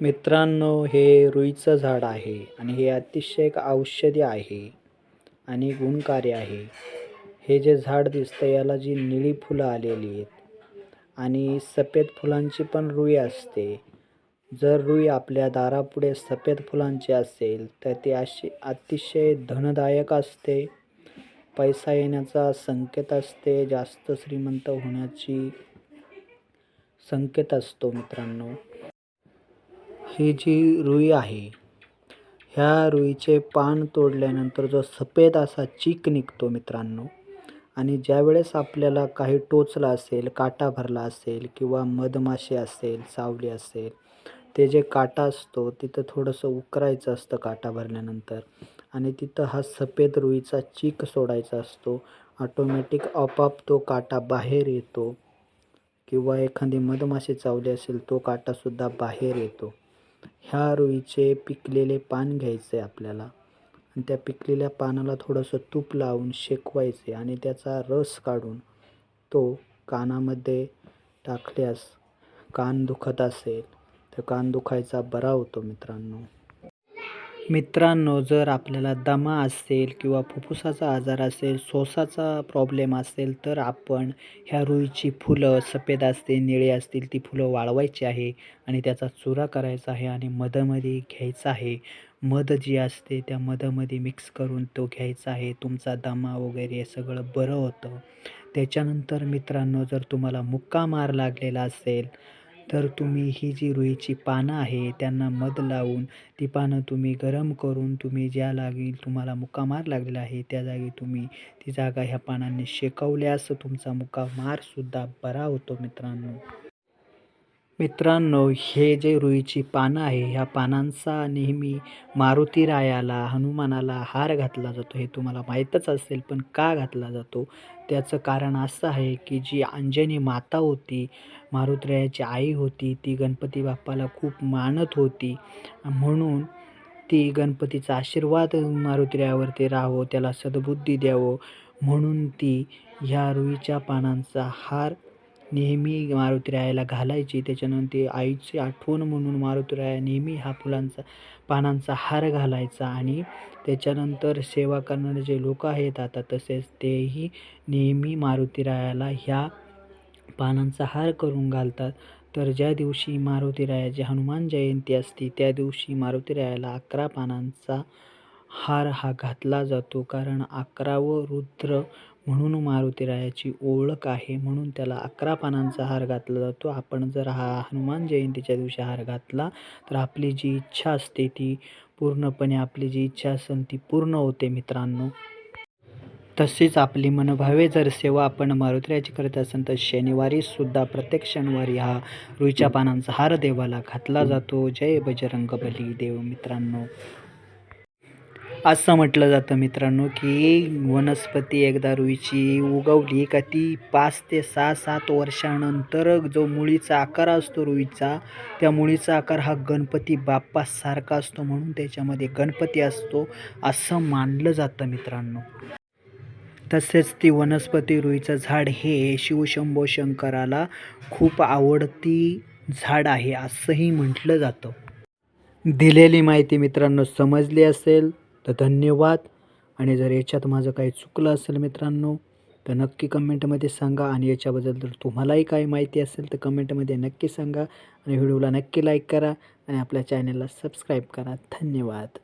मित्रांनो हे रुईचं झाड आहे आणि हे अतिशय एक औषधी आहे आणि गुणकारी आहे. हे जे झाड दिसतं याला जी निळी फुलं आलेली आहेत आणि सफेद फुलांची पण रुई असते. जर रुई आपल्या दारापुढे सफेद फुलांची असेल तर ती अशी अतिशय धनदायक असते. पैसा येण्याचा संकेत असते जास्त श्रीमंत होण्याची संकेत असतो मित्रांनो. ही जी रुई आहे ह्या रुईचे पान तोडल्यानंतर जो सफेद असा चीक निघतो मित्रांनो आणि ज्यावेळेस आपल्याला काही टोचला असेल काटा भरला असेल किंवा मधमाशी असेल सावली असेल ते जे काटा असतो तिथं थोडंसं उकरायचं असतं काटा भरल्यानंतर आणि तिथं हा सफेद रुईचा चीक सोडायचा असतो. ऑटोमॅटिक आपोआप तो काटा बाहेर येतो किंवा एखादी मधमाशी चावली असेल तो काटासुद्धा बाहेर येतो. ह्या रुईचे पिकलेले पान घ्यायचे आपल्याला. आणि त्या पिकलेल्या पानाला थोडंसं तूप लावून शेकवायचे आणि त्याचा रस काढून तो कानामध्ये टाकल्यास कान दुखत असेल. तर कान दुखायचा बरा होतो मित्रांनो. मित्रांनो जर आपल्याला दमा असेल किंवा फुफ्फुसाचा आजार असेल श्वासाचा प्रॉब्लेम असेल तर आपण ह्या रुईची फुलं सफेद असतील निळे असतील ती फुलं वाळवायची आहे आणि त्याचा चुरा करायचा आहे आणि मधमध्ये घ्यायचा आहे. मध जी असते त्या मधामध्ये मिक्स करून तो घ्यायचा आहे. तुमचा दमा वगैरे सगळं बरं होतं. त्याच्यानंतर मित्रांनो जर तुम्हाला मुक्का मार लागलेला असेल तर तुम्ही ही जी रुईची पानं आहे त्यांना मध लावून ती पानं तुम्ही गरम करून तुम्ही ज्या जागी तुम्हाला मुक्कामार लागलेला आहे त्या जागी तुम्ही ती जागा ह्या पानांनी शेकवल्यास तुमचा मुक्कामारसुद्धा बरा होतो मित्रांनो. मित्रांनो हे जे रुईची पानं आहे ह्या पानांचा नेहमी मारुती रायाला हनुमानाला हार घातला जातो. हे तुम्हाला माहीतच असेल पण का घातला जातो? त्याचं कारण असं आहे की जी अंजनी माता होती मारुतीरायाची आई होती ती गणपती बाप्पाला खूप मानत होती. म्हणून ती गणपतीचा आशीर्वाद मारुतीरायावरती राहावं त्याला सद्बुद्धी द्यावं. म्हणून ती ह्या रुईच्या पानांचा हार नेहमी मारुतीरायाला घालायची. त्याच्यानंतर ते आईची आठवण म्हणून मारुतीराया नेहमी हा फुलांचा पानांचा हार घालायचा आणि त्याच्यानंतर सेवा करणारे जे लोक आहेत आता तसेच तेही नेहमी मारुतीरायाला ह्या पानांचा हार करून घालतात. तर ज्या दिवशी मारुतीरायाची हनुमान जयंती असते त्या दिवशी मारुतीरायाला अकरा पानांचा हार हा घातला जातो. कारण अकरावं रुद्र म्हणून मारुतीरायाची ओळख आहे. म्हणून त्याला अकरा पानांचा हार घातला जातो. आपण जर हा हनुमान जयंतीच्या दिवशी हार घातला तर आपली जी इच्छा असते ती पूर्णपणे आपली जी इच्छा असेल ती पूर्ण होते मित्रांनो. तसेच आपली मनभावे जर सेवा आपण मारुतीरायाची करत असेल तर शनिवारीसुद्धा प्रत्येक शनिवारी हा रुईच्या पानांचा हार देवाला घातला जातो. जय बजरंग बली देव मित्रांनो. असं म्हटलं जातं मित्रांनो की वनस्पती एकदा रुईची उगवली का ती पाच ते सहा सात वर्षानंतर जो मुळीचा आकार असतो रुईचा त्या मुळीचा आकार हा गणपती बाप्पासारखा असतो म्हणून त्याच्यामध्ये गणपती असतो असं मानलं जातं मित्रांनो. तसेच ती वनस्पती रुईचं झाड हे शिवशंभो शंकराला खूप आवडती झाड आहे असंही म्हटलं जातं. दिलेली माहिती मित्रांनो समजली असेल. तर धन्यवाद. आणि जर याच्यात माझं काही चुकलं असेल मित्रांनो तर नक्की कमेंटमध्ये सांगा. आणि याच्याबद्दल जर तुम्हालाही काही माहिती असेल तर कमेंटमध्ये नक्की सांगा. आणि व्हिडिओला नक्की लाईक करा. आणि आपल्या चॅनलला सबस्क्राईब करा. धन्यवाद.